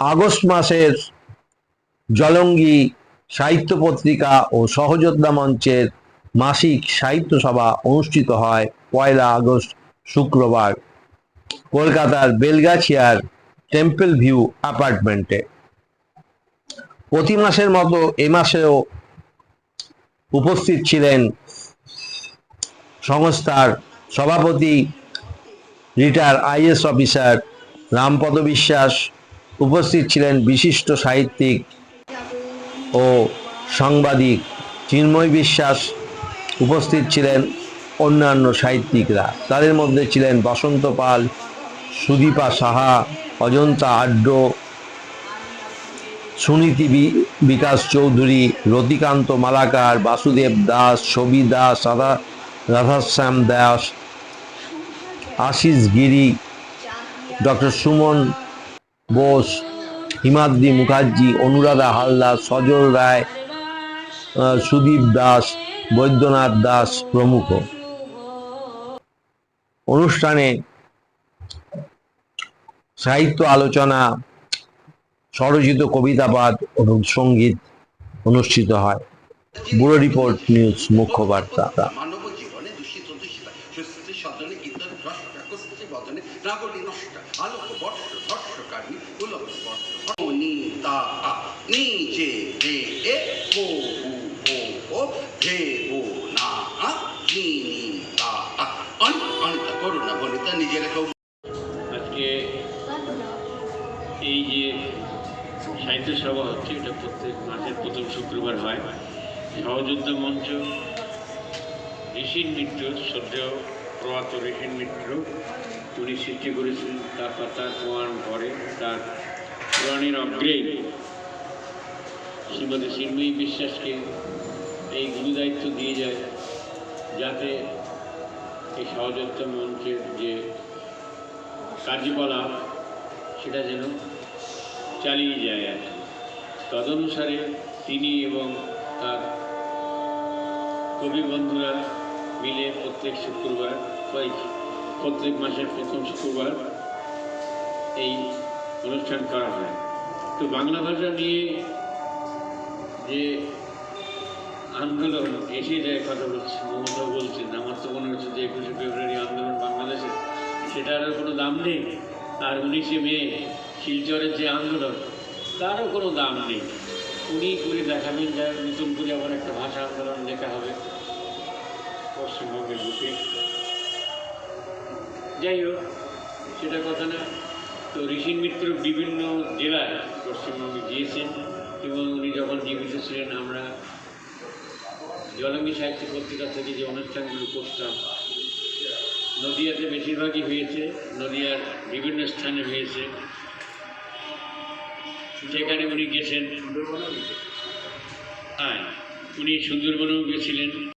August মাসের জলঙ্গি সাহিত্য পত্রিকা ও সহযোদ্ধা মঞ্চের মাসিক সাহিত্য সভা অনুষ্ঠিত হয় পয়লা আগস্ট শুক্রবার কলকাতার বেলগাছিয়ার টেম্পল ভিউ অ্যাপার্টমেন্টে। প্রতি মাসের মতো এ মাসেও উপস্থিত ছিলেন সংস্থার সভাপতি রিটায়ার আইএস অফিসার রামপদ বিশ্বাস উপস্থিত ছিলেন বিশিষ্ট সাহিত্যিক ও সাংবাদিক চিন্ময় বিশ্বাস, উপস্থিত ছিলেন অন্যান্য সাহিত্যিকরা। তাদের মধ্যে ছিলেন বসন্ত পাল, সুদীপা সাহা, অজন্তা আড্ড, সুনীতি বিকাশ চৌধুরী, রতিকান্ত মালাকার, বাসুদেব দাস, ছবি দাস, রাধা, রাধাশ্যাম দাস, আশিস গিরি, ডক্টর সুমন বোস, হিমাদ্রি মুখার্জি, অনুরাধা হালদার, সজল রায় সুদীপ দাস, বৈদ্যনাথ দাস প্রমুখ। অনুষ্ঠানে সাহিত্য আলোচনা, স্বরচিত কবিতা পাঠ এবং সংগীত অনুষ্ঠিত হয়। ব্যুরো রিপোর্ট নিউজ দূষিত দূষিতা সদনে ইন্দন ভ্রষ্ট কুস্থি বদনে নাগরী নষ্ট, আলোক বর্ষ, ধর্ষকারী উলক বর্ষ নিতা নিজে রে এ ও ও ও ভে ও না আ নি নি অন অনিত করুণা বনিতা নিজের আজকে এই যে সাহিত্য সভা হচ্ছে, এটা প্রত্যেক মাসের প্রথম শুক্রবার হয়। সহযোদ্ধা মঞ্চ ঋষিন মিত্র শ্রদ্ধেয় প্রয়াত ঋষিন মিত্র উনি সৃষ্টি করেছিলেন তার প্রমাণ করে তার পুরাণের অগ্রেই শ্রীমতী চিন্ময়ী বিশ্বাসকে এই গুরুদায়িত্ব দিয়ে যায় যাতে এই সহযোদ্ধা মঞ্চের যে কার্যকলাপ, সেটা যেন চালিয়ে যায় আর। তদনুসারে তিনি এবং তার কবি বন্ধুরা মিলে প্রত্যেক শুক্রবার এই প্রত্যেক মাসের প্রথম শুক্রবার এই অনুষ্ঠান করা হয়। তো বাংলা ভাষা নিয়ে যে আন্দোলন, এসে যায় কথা বলছে, মমতা বলছেন, আমার তো মনে হচ্ছে যে একুশে ফেব্রুয়ারি আন্দোলন বাংলাদেশে, সেটার কোনো দাম নেই। আর উনিশে মে, শিলচরের যে আন্দোলন, তারও কোনো দাম নেই। উনি করে দেখাবেন যা নতুন করে আবার একটা ভাষা আন্দোলন লেখা হবে। পশ্চিমবঙ্গের বুকে যাই হোক সেটা কথা না। তো ঋষিন মিত্র বিভিন্ন জেলায় পশ্চিমবঙ্গে গিয়েছেন এবং উনি যখন জীবিত ছিলেন, আমরা জলঙ্গি সাহিত্য পত্রিকা থেকে যে অনুষ্ঠানগুলো করতাম, নদিয়াতে বেশিরভাগই হয়েছে, নদিয়ার বিভিন্ন স্থানে হয়েছে। সেখানে উনি গেছেন। হ্যাঁ উনি সুন্দরবনেও গেছিলেন।